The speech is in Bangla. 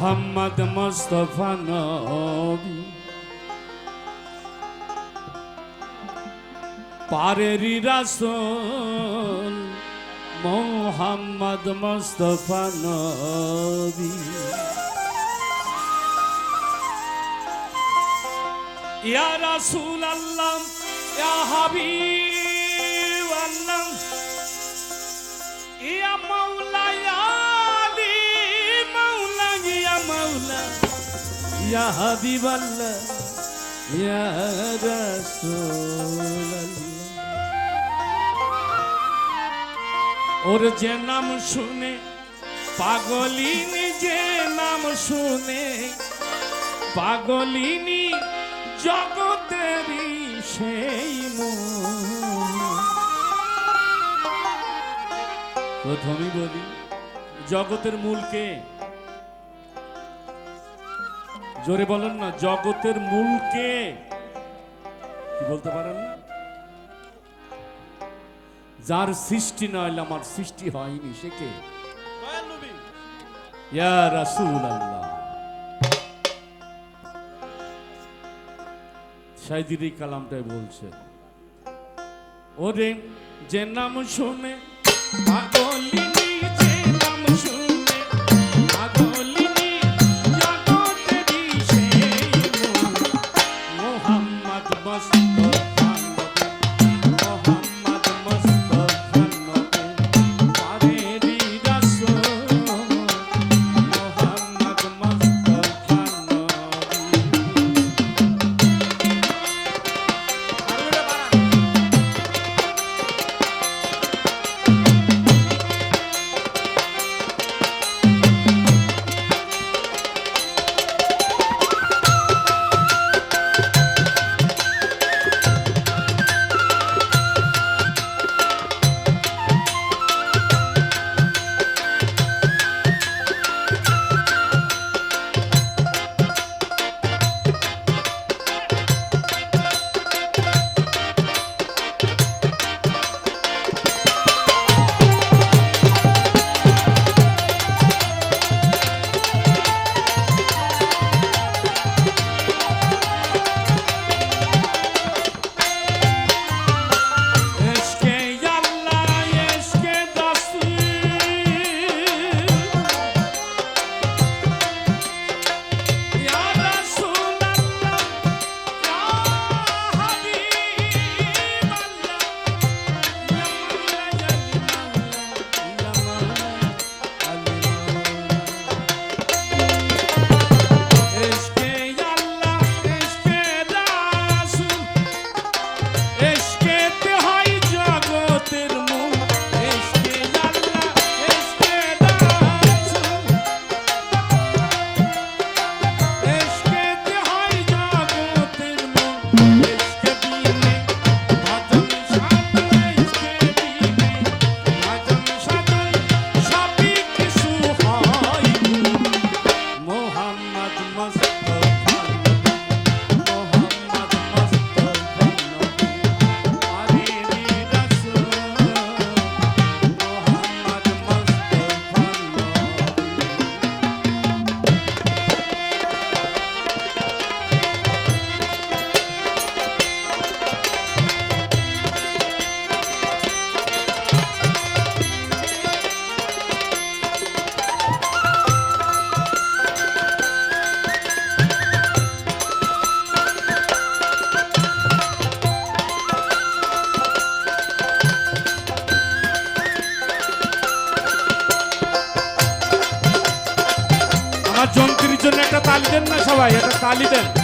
মোহাম্মদ মোস্তফা নবী পারেরি রাসূল মোহাম্মদ মোস্তফা নবী ইয়া রাসূল আল্লাহ ইয়া হাবিব রাসূল আল্লাহ ওর যে নাম শুনে, পাগলিনী যে নাম শুনে, পাগলিনী জগতেরই সেই। প্রথমেই বলি, জগতের মূল কে জোরে বলেন না, জগতের মূল কে? কি বলতে পারেন? যার সৃষ্টি নয় আমার সৃষ্টি হয়নি, সে কে? রাসূল আল্লাহ সাইদির এই কালামটাই বলছে। ওরে, যে নাম শুনে পাগলিনী মোহাম্মদ মুস্তাফা নবী, দেন না সবাই এটা তালি দেন।